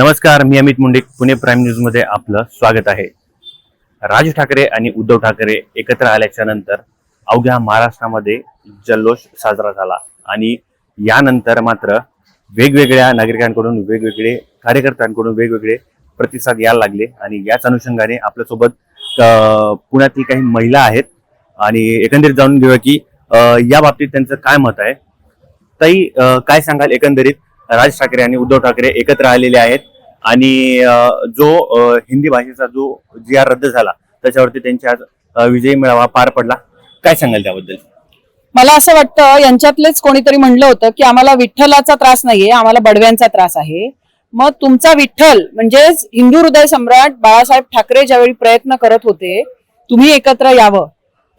नमस्कार मी अमित मुंडे पुणे प्राईम न्यूजमध्ये आपलं स्वागत आहे. राज ठाकरे आणि उद्धव ठाकरे एकत्र आल्याच्यानंतर अवघ्या महाराष्ट्रामध्ये जल्लोष साजरा झाला आणि यानंतर मात्र वेगवेगळ्या नागरिकांकडून वेगवेगळे कार्यकर्त्यांकडून वेगवेगळे प्रतिसाद यायला लागले आणि याच अनुषंगाने आपल्यासोबत पुण्यातील काही महिला आहेत आणि एकंदरीत जाणून घेऊया की या बाबतीत त्यांचं काय मत आहे. ताई काय सांगाल एकंदरीत? राज ठाकरे आणि उद्धव ठाकरे एकत्र आलेले आहेत. आणि जो हिंदी भाषेचा जो जी आर रद्द झाला त्याच्यावरती त्यांच्या आज विजयी मेळावा पार पडला. काय सांगाल त्याबद्दल? मला असं वाटतं यांच्यातलेच कोणीतरी म्हणलं होतं की आम्हाला विठ्ठलाचा त्रास नाहीये आम्हाला बडव्यांचा त्रास आहे. मग तुमचा विठ्ठल म्हणजेच हिंदू हृदय सम्राट बाळासाहेब ठाकरे ज्यावेळी प्रयत्न करत होते तुम्ही एकत्र यावं.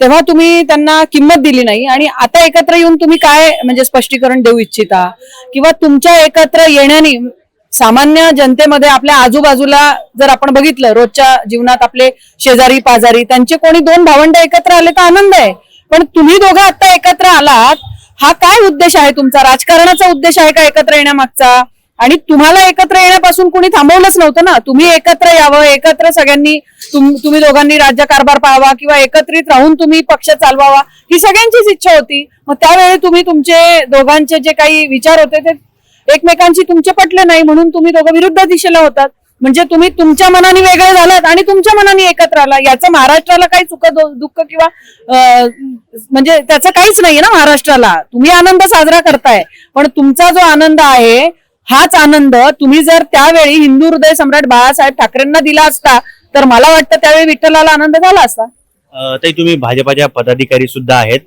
तेव्हा तुम्ही त्यांना किंमत दिली नाही आणि आता एकत्र येऊन तुम्ही काय म्हणजे स्पष्टीकरण देऊ इच्छिता? किंवा तुमच्या एकत्र येण्याने सामान्य जनतेमध्ये आपल्या आजूबाजूला जर आपण बघितलं रोजच्या जीवनात आपले शेजारी पाजारी त्यांचे कोणी दोन भावंड एकत्र आले तर आनंद आहे. पण तुम्ही दोघं आता एकत्र आलात हा काय उद्देश आहे तुमचा? राजकारणाचा उद्देश आहे का एकत्र येण्यामागचा? आणि तुम्हाला एकत्र येण्यापासून कुणी थांबवलंच नव्हतं ना? तुम्ही एकत्र यावं एकत्र सगळ्यांनी तुम- तुम्ही दोघांनी राज्य कारभार पाहावा किंवा एकत्रित राहून तुम्ही पक्ष चालवावा ही सगळ्यांचीच इच्छा होती. मग त्यावेळी तुम्ही तुमचे दोघांचे जे काही विचार होते ते एकमेकांशी तुमचे पटले नाही म्हणून तुम्ही दोघं विरुद्ध दिशेला होतात. म्हणजे तुम्ही तुमच्या मनाने वेगळे झालात आणि तुमच्या मनाने एकत्र आला. याचं महाराष्ट्राला काही चुक दुःख किंवा म्हणजे त्याचं काहीच नाहीये ना महाराष्ट्राला. तुम्ही आनंद साजरा करताय. पण तुमचा जो आनंद आहे हाच आनंद तुम्ही जर त्यावेळी हिंदू हृदय सम्राट बाळासाहेब ठाकरेंना दिला असता तर मला वाटतं त्यावेळी विठ्ठलाला आनंद झाला असता. ते ताई तुम्ही भाजपाच्या पदाधिकारी सुद्धा आहेत.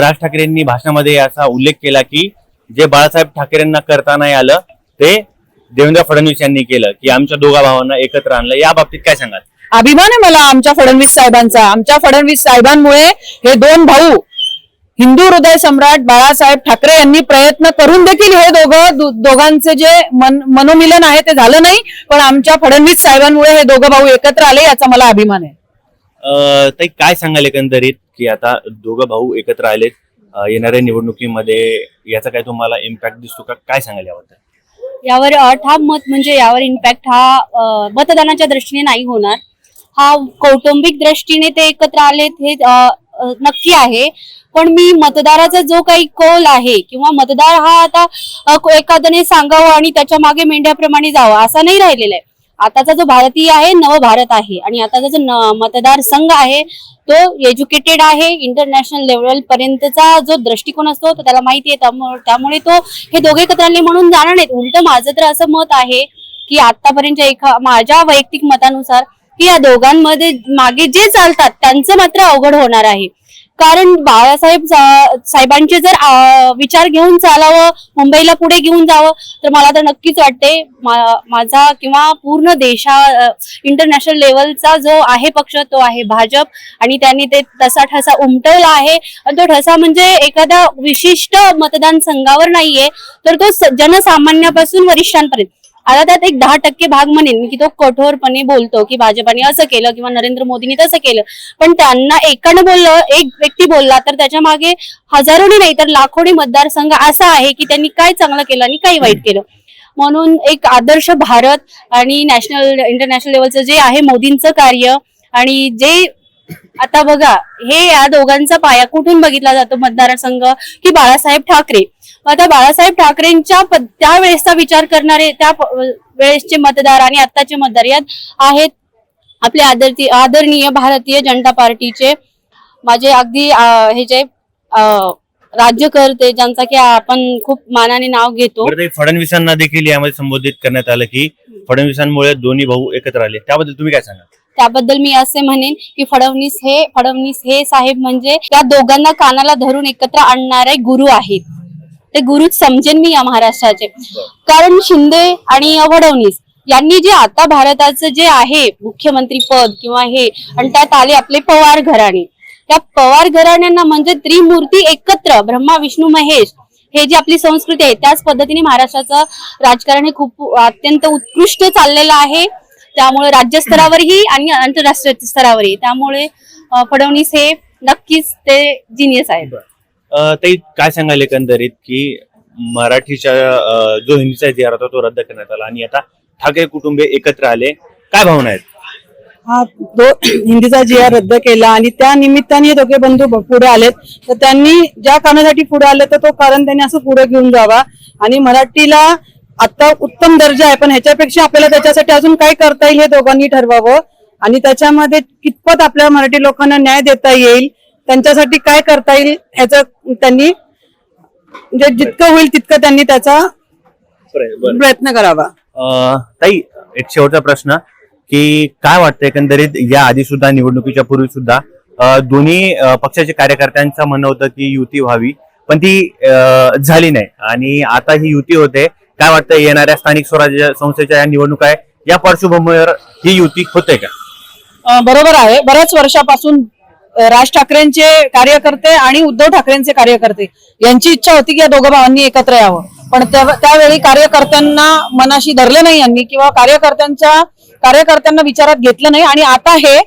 राज ठाकरेंनी भाषणामध्ये असा उल्लेख केला की जे बाळासाहेब ठाकरेंना करता नाही आलं ते देवेंद्र फडणवीस यांनी केलं की आमच्या दोघा भावांना एकत्र आणलं. या बाबतीत काय सांगाल? अभिमान आहे मला आमच्या फडणवीस साहेबांचा. आमच्या फडणवीस साहेबांमुळे हे दोन भाऊ हिंदू हृदय सम्राट बाळासाहेब ठाकरे यांनी प्रयत्न करून देखील हे दोघं दोघांचे जे मन मनोमिलन आहे ते झालं नाही पण आमच्या फडणवीस साहेबांमुळे हे दोघं भाऊ एकत्र आले याचा मला अभिमान आहे. ताई काय सांगाल एकंदरीत की आता दोघं भाऊ एकत्र आलेत येणाऱ्या निवडणुकीमध्ये याचा काय तुम्हाला इम्पॅक्ट दिसतो का? काय सांगाल याबद्दल? यावर ठाम मत म्हणजे यावर इम्पॅक्ट हा मतदानाच्या दृष्टीने नाही होणार. हा कौटुंबिक दृष्टीने ते एकत्र आलेत हे नक्की आहे. पण मी मतदाराचा जो काही कौल आहे किंवा मतदार हा आता एखाद्याने सांगावं आणि त्याच्यामागे मेंढ्याप्रमाणे जावं असा नाही राहिलेला आहे. आताचा जो भारतीय आहे नव भारत आहे. आणि आताचा जो न- मतदार संघ आहे तो एज्युकेटेड आहे इंटरनॅशनल लेवल पर्यंतचा जो दृष्टिकोन असतो तो त्याला माहिती आहे. त्यामुळे त्यामुळे तो हे दोघे एकत्र आले म्हणून जाणार नाहीत. उलट माझं तर असं मत आहे की आतापर्यंत एका माझ्या वैयक्तिक मतानुसार की या दोघांमध्ये मागे जे चालतात त्यांचं मात्र अवघड होणार आहे. कारण बाळासाहेब साहेबांचे जर विचार घेऊन चालावं मुंबईला पुढे घेऊन जावं तर मला तर नक्कीच वाटते मा- माझा किंवा पूर्ण देशा इंटरनॅशनल लेवलचा जो आहे पक्ष तो आहे भाजप. आणि त्यांनी ते तसा ठसा उमटवला आहे. आणि तो ठसा म्हणजे एखाद्या विशिष्ट मतदान संघावर नाहीये तर तो स- जनसामान्यापासून वरिष्ठांपर्यंत. आता त्यात एक दहा टक्के भाग म्हणेन मी की तो कठोरपणे बोलतो की भाजपाने असं केलं किंवा नरेंद्र मोदींनी तसं केलं. पण त्यांना एकानं बोललं एक व्यक्ती बोलला तर त्याच्यामागे हजारोनी नाही तर लाखोनी मतदारसंघ असा आहे की त्यांनी काय चांगलं केलं आणि काय वाईट केलं. म्हणून एक आदर्श भारत आणि नॅशनल इंटरनॅशनल लेवलचं जे आहे मोदींचं कार्य आणि जे आता बघा हे या दोघांचा पाया कुठून बघितला जातो मतदारसंघ की बाळासाहेब ठाकरे? आता बाळासाहेब ठाकरेंच्या त्यावेळेसचा विचार करणारे त्या वेळेसचे मतदार आणि आत्ताचे मतदार यात आहेत आपले आदरती आदरणीय भारतीय जनता पार्टीचे माझे अगदी हे जे राज्यकर्ते ज्यांचा की आपण खूप मानाने नाव घेतो. फडणवीसांना देखील यामध्ये संबोधित करण्यात आलं की फडणवीसांमुळे दोन्ही भाऊ एकत्र आले. त्याबद्दल तुम्ही काय सांगा त्याबद्दल मी असे म्हणेन की फडणवीस हे फडणवीस हे साहेब म्हणजे या दोघांना कानाला धरून एकत्र आणणारे गुरु आहेत. ते गुरुच समजेन मी या महाराष्ट्राचे. कारण शिंदे आणि फडणवीस यांनी जे आता भारताचं जे आहे मुख्यमंत्री पद किंवा हे आणि त्यात आले आपले पवार घराणे. त्या पवार घराण्यांना म्हणजे त्रिमूर्ती एकत्र ब्रह्मा विष्णू महेश हे जी आपली संस्कृती आहे त्याच पद्धतीने महाराष्ट्राचं राजकारण हे खूप अत्यंत उत्कृष्ट चाललेलं आहे. त्यामुळे राज्यस्तरावरही आणि आंतरराष्ट्रीय स्तरावरही. त्यामुळे फडणवीस हे नक्कीच ते जिनियस आहेत. ताई काय सांगाल एकंदरीत की मराठीच्या जो हिंदीचा आर होता तो रद्द करण्यात आला आणि आता ठाकरे कुटुंबे एकत्र आले. काय भावना आहेत? हा तो हिंदीचा जी आर रद्द केला आणि त्या निमित्ताने हे दोघे बंधू पुढे आलेत. तर त्यांनी ज्या कारणासाठी पुढे आले तर तो कारण त्यांनी असं पुढे घेऊन जावा. आणि मराठीला आता उत्तम दर्जा आहे पण ह्याच्यापेक्षा आपल्याला त्याच्यासाठी अजून काय करता येईल हे दोघांनी ठरवावं. आणि त्याच्यामध्ये कितपत आपल्या मराठी लोकांना न्याय देता येईल त्यांच्यासाठी काय करता येईल याचा त्यांनी म्हणजे जितकं होईल तितकं त्यांनी त्याचा प्रयत्न करावा. ताई एक शेवटचा प्रश्न की काय वाटतं एकंदरीत या आधी सुद्धा निवडणुकीच्या पूर्वी सुद्धा दोन्ही पक्षाच्या कार्यकर्त्यांचं म्हणणं होतं की युती व्हावी पण ती झाली नाही. आणि आता ही युती होते काय वाटतं येणाऱ्या स्थानिक स्वराज्य संस्थेच्या या निवडणुका आहे या पार्श्वभूमीवर ही युती होते का? बरोबर आहे. बऱ्याच वर्षापासून राज ठाकरेंचे कार्यकर्ते आणि उद्धव ठाकरेंचे कार्यकर्ते यांची इच्छा होती की या दोघं भावांनी एकत्र यावं. पण त्या- त्यावेळी कार्यकर्त्यांना मनाशी धरलं नाही यांनी किंवा कार्यकर्त्यांच्या कार्यकर्त्यांना विचारात घेतलं नाही. आणि आता हे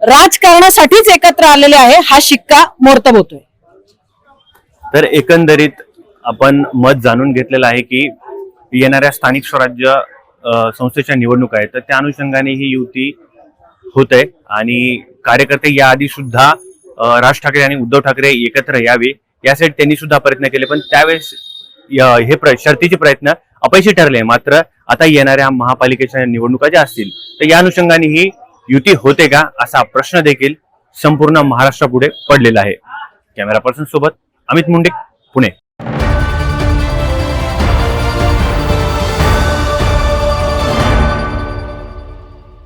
राजकारणासाठीच एकत्र आलेले आहे हा शिक्का मोर्तब होतोय. तर एकंदरीत आपण मत जाणून घेतलेलं आहे की येणाऱ्या स्थानिक स्वराज्य संस्थेच्या निवडणुका आहेत. तर त्या अनुषंगाने ही युती होत आहे आणि कार्यकर्ते याआधी सुद्धा राज ठाकरे आणि उद्धव ठाकरे एकत्र यावे. यासाठी त्यांनी सुद्धा प्रयत्न केले. पण त्यावेळेस हे प्र- शर्तीचे प्रयत्न अपयशी ठरले. मात्र आता येणाऱ्या महापालिकेच्या निवडणुका ज्या असतील तर या अनुषंगाने ही युती होते का असा प्रश्न देखील संपूर्ण महाराष्ट्रापुढे पडलेला आहे. कॅमेरा पर्सन सोबत अमित मुंडे पुणे.